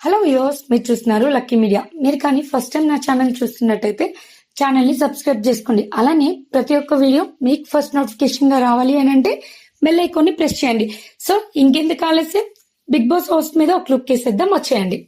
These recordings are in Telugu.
హలో యోస్ మీరు చూస్తున్నారు లక్కీ మీడియా మీరు కానీ ఫస్ట్ టైం నా ఛానల్ చూస్తున్నట్టయితే ఛానల్ని సబ్స్క్రైబ్ చేసుకోండి. అలానే ప్రతి ఒక్క వీడియో మీకు ఫస్ట్ నోటిఫికేషన్గా రావాలి అని అంటే బెల్ ఐకాన్ని ప్రెస్ చేయండి. సో ఇంకెందుకు ఆలస్యం? బిగ్ బాస్ హౌస్ మీద ఒక లుక్ వేసేద్దాం వచ్చేయండి.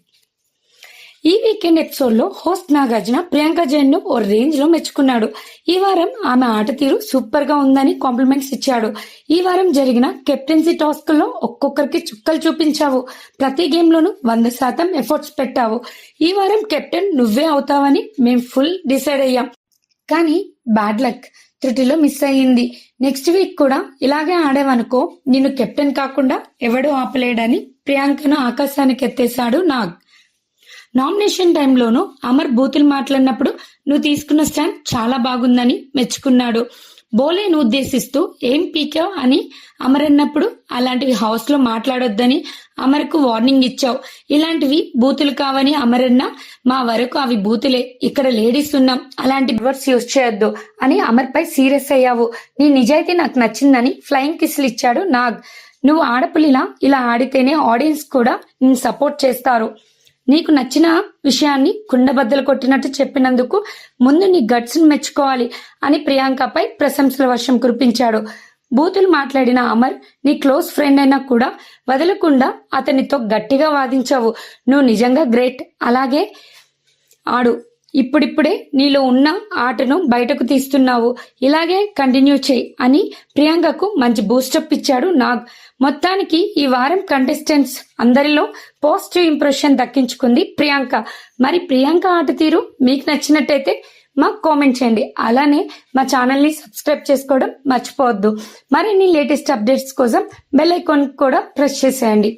ఈ వీకెండ్ ఎపిసోడ్లో హోస్ట్ నాగార్జున ప్రియాంక జైన్ను ఓ రేంజ్లో మెచ్చుకున్నాడు. ఈ వారం ఆమె ఆట తీరు సూపర్గా ఉందని కాంప్లిమెంట్స్ ఇచ్చాడు. ఈ వారం జరిగిన కెప్టెన్సీ టాస్క్లో ఒక్కొక్కరికి చుక్కలు చూపించావు. ప్రతి గేమ్ లోనూ వంద శాతం ఎఫర్ట్స్ పెట్టావు. ఈ వారం కెప్టెన్ నువ్వే అవుతావని మేము ఫుల్ డిసైడ్ అయ్యాం. కానీ బ్యాడ్ లక్ త్రుటిలో మిస్ అయ్యింది. నెక్స్ట్ వీక్ కూడా ఇలాగే ఆడేవనుకో నిన్ను కెప్టెన్ కాకుండా ఎవడూ ఆపలేడని ప్రియాంకను ఆకాశానికి ఎత్తేశాడు నాగ్. నామినేషన్ టైంలోనూ అమర్ బూతులు మాట్లాడినప్పుడు నువ్వు తీసుకున్న స్టాండ్ చాలా బాగుందని మెచ్చుకున్నాడు. బోలేను ఉద్దేశిస్తూ ఏం పీకావ్ అని అమర్ అన్నప్పుడు అలాంటివి హౌస్లో మాట్లాడొద్దని అమర్కు వార్నింగ్ ఇచ్చావు. ఇలాంటివి బూతులు కావని అమర్ అన్న మా వరకు అవి బూతులే. ఇక్కడ లేడీస్ ఉన్నాం. అలాంటి వర్డ్స్ యూజ్ చేయొద్దు అని అమర్ పై సీరియస్ అయ్యావు. నీ నిజాయితీ నాకు నచ్చిందని ఫ్లయింగ్ కిస్లు ఇచ్చాడు నాగ్. నువ్వు ఆడపులిలా ఇలా ఆడితేనే ఆడియన్స్ కూడా నేను సపోర్ట్ చేస్తారు. నీకు నచ్చిన విషయాన్ని కుండబద్దలు కొట్టినట్టు చెప్పినందుకు ముందు నీ గట్స్ మెచ్చుకోవాలి అని ప్రియాంకపై ప్రశంసల వర్షం కురిపించాడు. బూతులు మాట్లాడిన అమర్ నీ క్లోజ్ ఫ్రెండ్ అయినా కూడా వదలకుండా అతనితో గట్టిగా వాదించావు. నువ్వు నిజంగా గ్రేట్. అలాగే ఆడు. ఇప్పుడిప్పుడే నీలో ఉన్న ఆటను బయటకు తీస్తున్నావు. ఇలాగే కంటిన్యూ చేయి అని ప్రియాంకకు మంచి బూస్టప్ ఇచ్చాడు నాగ్. మొత్తానికి ఈ వారం కంటెస్టెంట్స్ అందరిలో పాజిటివ్ ఇంప్రెషన్ దక్కించుకుంది ప్రియాంక. మరి ప్రియాంక ఆట తీరు మీకు నచ్చినట్టయితే మాకు కామెంట్ చేయండి. అలానే మా ఛానల్ని సబ్స్క్రైబ్ చేసుకోవడం మర్చిపోవద్దు. మరిన్ని లేటెస్ట్ అప్డేట్స్ కోసం బెల్ ఐకాన్ కూడా ప్రెస్ చేసేయండి.